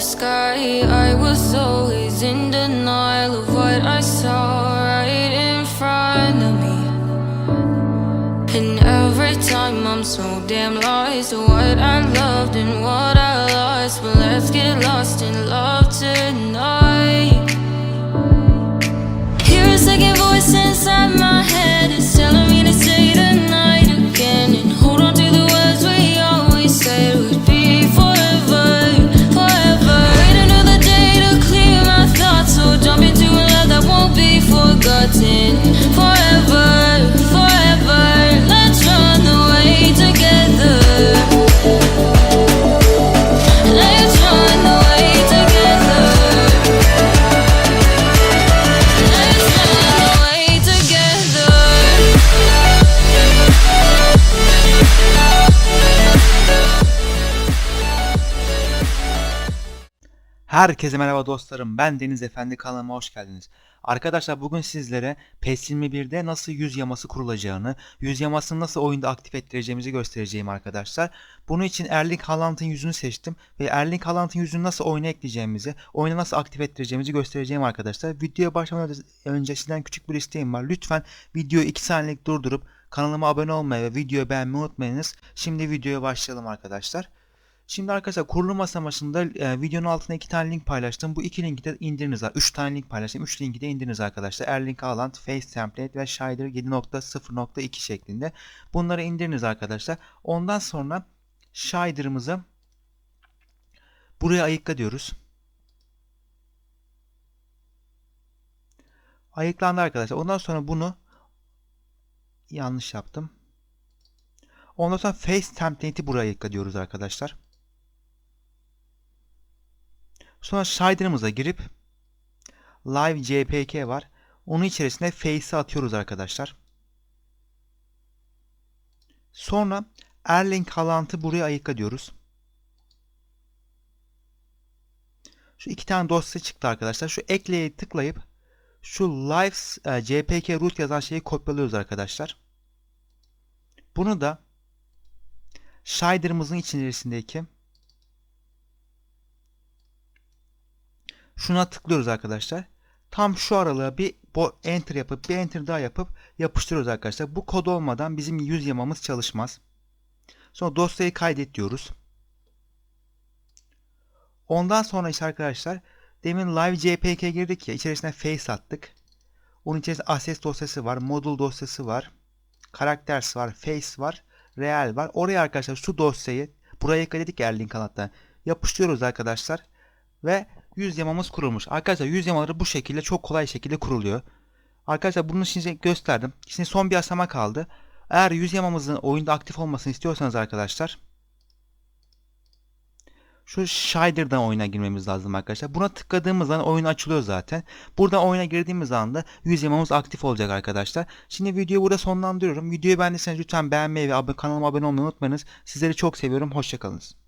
sky. I was always in denial of what I saw right in front of me. And every time I'm so damn lost to what I loved and what I lost. But let's get lost in love tonight. Herkese merhaba dostlarım. Ben Deniz Efendi kanalıma hoş geldiniz. Arkadaşlar bugün sizlere PES 21'de nasıl yüz yaması kurulacağını, yüz yamasını nasıl oyunda aktif ettireceğimizi göstereceğim arkadaşlar. Bunun için Erling Haaland'ın yüzünü seçtim ve Erling Haaland'ın yüzünü nasıl oyuna ekleyeceğimizi, oyuna nasıl aktif ettireceğimizi göstereceğim arkadaşlar. Videoya başlamadan önce sizden küçük bir isteğim var. Lütfen videoyu 2 saniyelik durdurup kanalıma abone olmayı ve videoyu beğenmeyi unutmayınız. Şimdi videoya başlayalım arkadaşlar. Şimdi arkadaşlar kurulum aşamasında e, videonun altına iki tane link paylaştım. Bu iki linki de indiriniz. Üç tane link paylaştım. Üç linki de indiriniz arkadaşlar. Erling Haaland, Face Template ve Shader 7.0.2 şeklinde. Bunları indiriniz arkadaşlar. Ondan sonra Shader'ımızı buraya ayıkla diyoruz. Ayıklandı arkadaşlar. Ondan sonra bunu yanlış yaptım. Ondan sonra Face Template'i buraya ayıkla diyoruz arkadaşlar. Sonra Shader'ımıza girip Live JPK var. Onun içerisine Face'i atıyoruz arkadaşlar. Sonra Erling Haaland'ı buraya ayıkla diyoruz. Şu iki tane dosya çıktı arkadaşlar. Şu ekleye tıklayıp şu Live e, JPK root yazan şeyi kopyalıyoruz arkadaşlar. Bunu da Shader'ımızın içerisindeki şuna tıklıyoruz arkadaşlar. Tam şu aralığa bir enter yapıp bir enter daha yapıp yapıştırıyoruz arkadaşlar. Bu kod olmadan bizim yüz yamamız çalışmaz. Sonra dosyayı kaydet diyoruz. Ondan sonra işte arkadaşlar demin live jpg girdik ya içerisine face attık. Onun içerisinde assets dosyası var, model dosyası var, karakters var, face var, real var. Oraya arkadaşlar şu dosyayı buraya ekledik ya Erling Haaland'dan yapıştırıyoruz arkadaşlar ve yüz yamamız kurulmuş. Arkadaşlar yüz yamaları bu şekilde çok kolay şekilde kuruluyor. Arkadaşlar bunu size gösterdim. Şimdi son bir aşama kaldı. Eğer yüz yamamızın oyunda aktif olmasını istiyorsanız arkadaşlar şu Shader'dan oyuna girmemiz lazım arkadaşlar. Buna tıkladığımız zaman oyun açılıyor zaten. Buradan oyuna girdiğimiz anda yüz yamamız aktif olacak arkadaşlar. Şimdi videoyu burada sonlandırıyorum. Videoyu beğendiyseniz lütfen beğenmeyi ve kanalıma abone olmayı unutmayınız. Sizleri çok seviyorum. Hoşçakalınız.